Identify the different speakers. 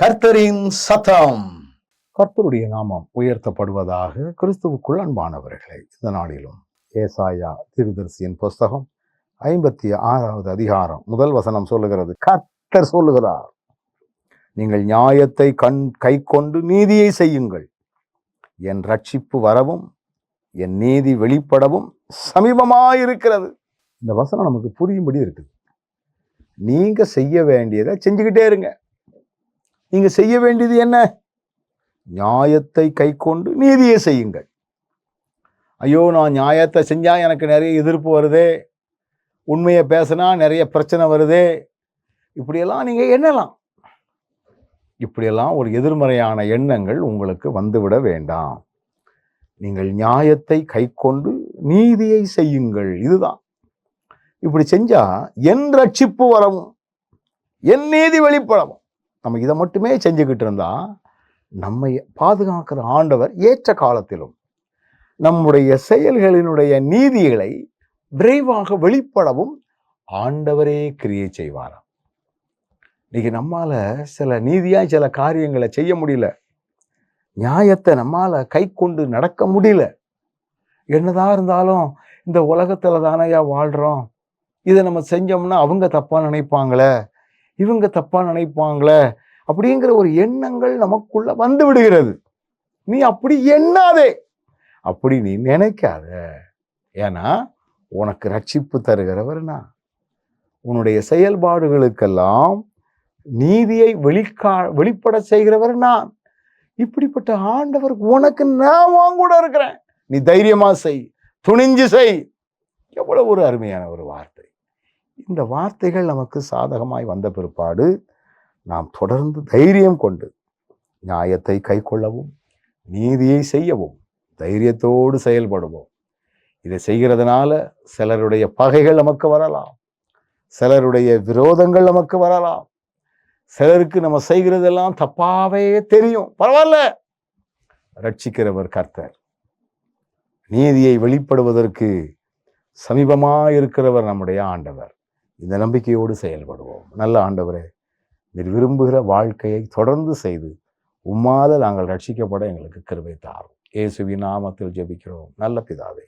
Speaker 1: கர்த்தரின் சத்தம். கர்த்தருடைய நாமம் உயர்த்தப்படுவதாக கிறிஸ்துவுக்குள் அன்பானவர்களை இந்த நாளிலும் ஏசாயா திருதர்சியின் புஸ்தகம் ஐம்பத்தி ஆறாவது அதிகாரம் முதல் வசனம் சொல்லுகிறது. கர்த்தர் சொல்லுகிறார் நீங்கள் நியாயத்தை கண் கை கொண்டு நீதியை செய்யுங்கள். என் ரட்சிப்பு வரவும் என் நீதி வெளிப்படவும் சமீபமாயிருக்கிறது. இந்த வசனம் நமக்கு புரியும்படி இருக்குது. நீங்கள் செய்ய வேண்டியதை செஞ்சுக்கிட்டே இருங்க. நீங்க செய்ய வேண்டியது என்ன? நியாயத்தை கை கொண்டு நீதியை செய்யுங்கள். ஐயோ நான் நியாயத்தை செஞ்சால் எனக்கு நிறைய எதிர்ப்பு வருதே. உண்மையை பேசினா நிறைய பிரச்சனை வருதே. இப்படியெல்லாம் நீங்கள் எண்ணலாம். இப்படியெல்லாம் ஒரு எதிர்மறையான எண்ணங்கள் உங்களுக்கு வந்துவிட வேண்டாம். நீங்கள் நியாயத்தை கை கொண்டு நீதியை செய்யுங்கள். இதுதான். இப்படி செஞ்சால் என் ரட்சிப்பு வரவும் என் நீதி வெளிப்படவும். நம்ம இதை மட்டுமே செஞ்சுக்கிட்டு இருந்தால் நம்மை பாதுகாக்கிற ஆண்டவர் ஏற்ற காலத்திலும் நம்முடைய செயல்களினுடைய நீதிகளை விரைவாக வெளிப்படவும் ஆண்டவரே கிரியை செய்வாராம் இன்னைக்கு நம்மால் சில நீதியாக சில காரியங்களை செய்ய முடியல. நியாயத்தை நம்மால் கை கொண்டு நடக்க முடியல. என்னதான் இருந்தாலும் இந்த உலகத்தில் தானையா வாழ்கிறோம் இதை நம்ம செஞ்சோம்னா அவங்க தப்பாக நினைப்பாங்களே? இவங்க தப்பாக நினைப்பாங்களே? அப்படிங்கிற ஒரு எண்ணங்கள் நமக்குள்ள வந்து விடுகிறது. நீ அப்படி எண்ணாதே. அப்படி நீ நினைக்காத. ஏன்னா உனக்கு ரட்சிப்பு தருகிறவர் நான். உன்னுடைய செயல்பாடுகளுக்கெல்லாம் நீதியை வெளிக்கா வெளிப்பட செய்கிறவர் நான். இப்படிப்பட்ட ஆண்டவர் உனக்கு நான் கூட இருக்கிறேன். நீ தைரியமா செய். துணிஞ்சு செய். எவ்வளவு ஒரு அருமையான ஒரு வார்த்தை. இந்த வார்த்தைகள் நமக்கு சாதகமாய் வந்த பிற்பாடு நாம் தொடர்ந்து தைரியம் கொண்டு நியாயத்தை கை கொள்ளவும் நீதியை செய்யவும் தைரியத்தோடு செயல்படுவோம். இதை செய்கிறதுனால சிலருடைய பகைகள் நமக்கு வரலாம். சிலருடைய விரோதங்கள் நமக்கு வரலாம். சிலருக்கு நம்ம செய்கிறதெல்லாம் தப்பாவே தெரியும். பரவாயில்ல. ரட்சிக்கிறவர் கர்த்தர். நீதியை வெளிப்படுவதற்கு சமீபமாக இருக்கிறவர் நம்முடைய ஆண்டவர். இந்த நம்பிக்கையோடு செயல்படுவோம். நல்ல ஆண்டவரே நீர் விரும்புகிற வாழ்க்கையை தொடர்ந்து செய்து உம்மால நாங்கள் ரட்சிக்கப்பட எங்களுக்கு கிருபை தாரும். இயேசுவின் நாமத்தில் ஜெபிக்கிறோம். நல்ல பிதாவே.